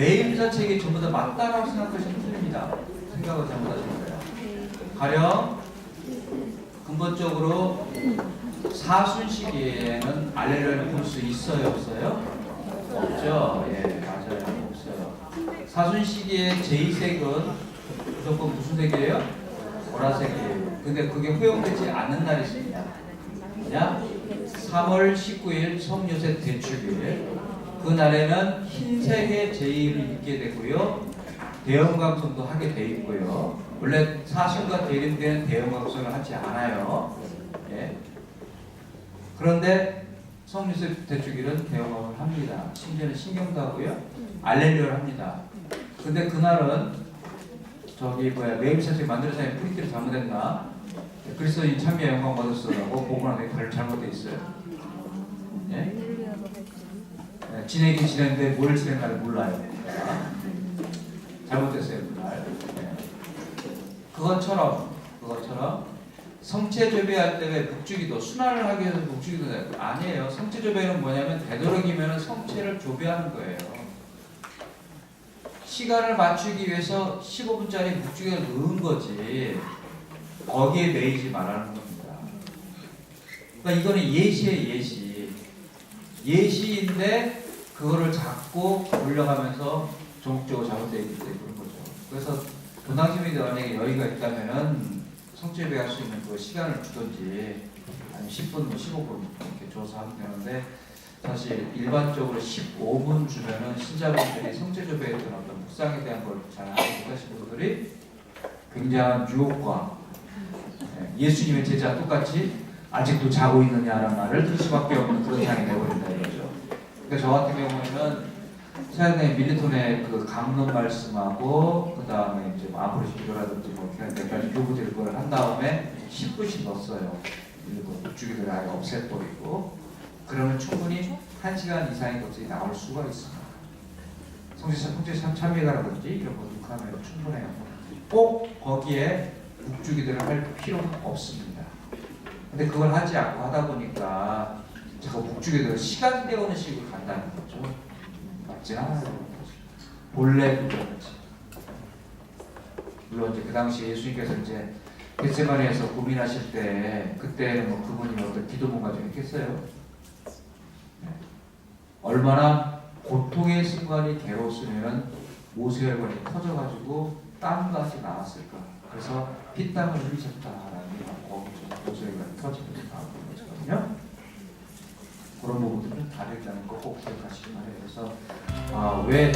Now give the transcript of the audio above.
매일사 책이 전부 다 맞다라고 생각하시면 틀립니다. 생각을 잘못하신 거예요. 가령 근본적으로 사순 시기에는 알레르기를 볼 수 있어요, 없어요? 없죠. 예, 맞아요. 없어요. 사순 시기에 제2색은 무조건 무슨 색이에요? 보라색이에요. 근데 그게 허용되지 않는 날이 있습니다. 뭐냐? 3월 19일 성유세 대축일. 그날에는 흰색의 제의를 입게 되고요. 대형 방송도 하게 돼 있고요. 원래 사순과 대립되는 대형 방송을 하지 않아요. 예. 그런데 성유세 대축일은 대형 방송을 합니다. 심지어는 신경도 하고요. 알렐리오를 합니다. 근데 그날은 저기 뭐야 매일 사실 만드는 사람이 프린트를 잘못했나? 그리스도인 참여 영광 받았어라고 보고 나서 잘 잘못돼 있어요. 지내긴 지냈는데 뭘 지냈나를 몰라요. 잘못됐어요 그날. 예. 그것처럼 그것처럼 성체 조배할 때 왜 북주기도 순환을 하기 위해서 북주기도? 아니에요. 성체 조배는 뭐냐면 되도록이면 성체를 조배하는 거예요. 시간을 맞추기 위해서 15분짜리 북주기를 넣은 거지 거기에 매이지 말라는 겁니다. 그러니까 이거는 예시예요 예시. 예시인데 그거를 자꾸 올려가면서 종국적으로 잘못되어 있기 때문에 그런 거죠. 그래서 도당심이 만약에 여유가 있다면은 성취배할 수 있는 그 시간을 주든지 아니면 10분, 뭐 15분 이렇게 줘서 하면 되는데 사실 일반적으로 15분 주면은 신자분들이 성체조배에 대한 어떤 묵상에 대한 걸 잘 알지 못하시는 분들이 굉장한 유혹과 예, 예수님의 제자 똑같이 아직도 자고 있느냐라는 말을 들을 수밖에 없는 그런 상황이 이거죠. 그러니까 저 같은 경우에는 최근에 밀리톤의 그 강론 말씀하고 그 다음에 이제 뭐 앞으로 기도라든지 뭐 이렇게 몇 가지 교부될 거를 한 다음에 10분씩 넣었어요. 그리고 주기를 아예 없애버리고 그러면 충분히 1시간 이상의 것들이 나올 수가 있습니다. 성지사 통제 참여가라든지 이런 거 녹화하면 충분해요. 꼭 거기에 북주기들을 할 필요는 없습니다. 근데 그걸 하지 않고 하다 보니까 자꾸 북주기들을 시간 때우는 식으로 간다는 거죠. 맞지 않아요. 본래 그거지. 물론 이제 그 당시 예수님께서 이제 겟세마네에서 고민하실 때 그때는 뭐 그분이 어떤 기도문가 좀 했겠어요. 네. 얼마나 고통의 순간이 괴로웠으면 모세혈관이 터져가지고 땀같이 나왔을까. 그래서 피땀을 흘리셨다라는 게 거기서 모세혈관이 터지면서 나오는 거거든요. 다르다는 거 꼭 기억하시기 바래요. 그래서 아, 왜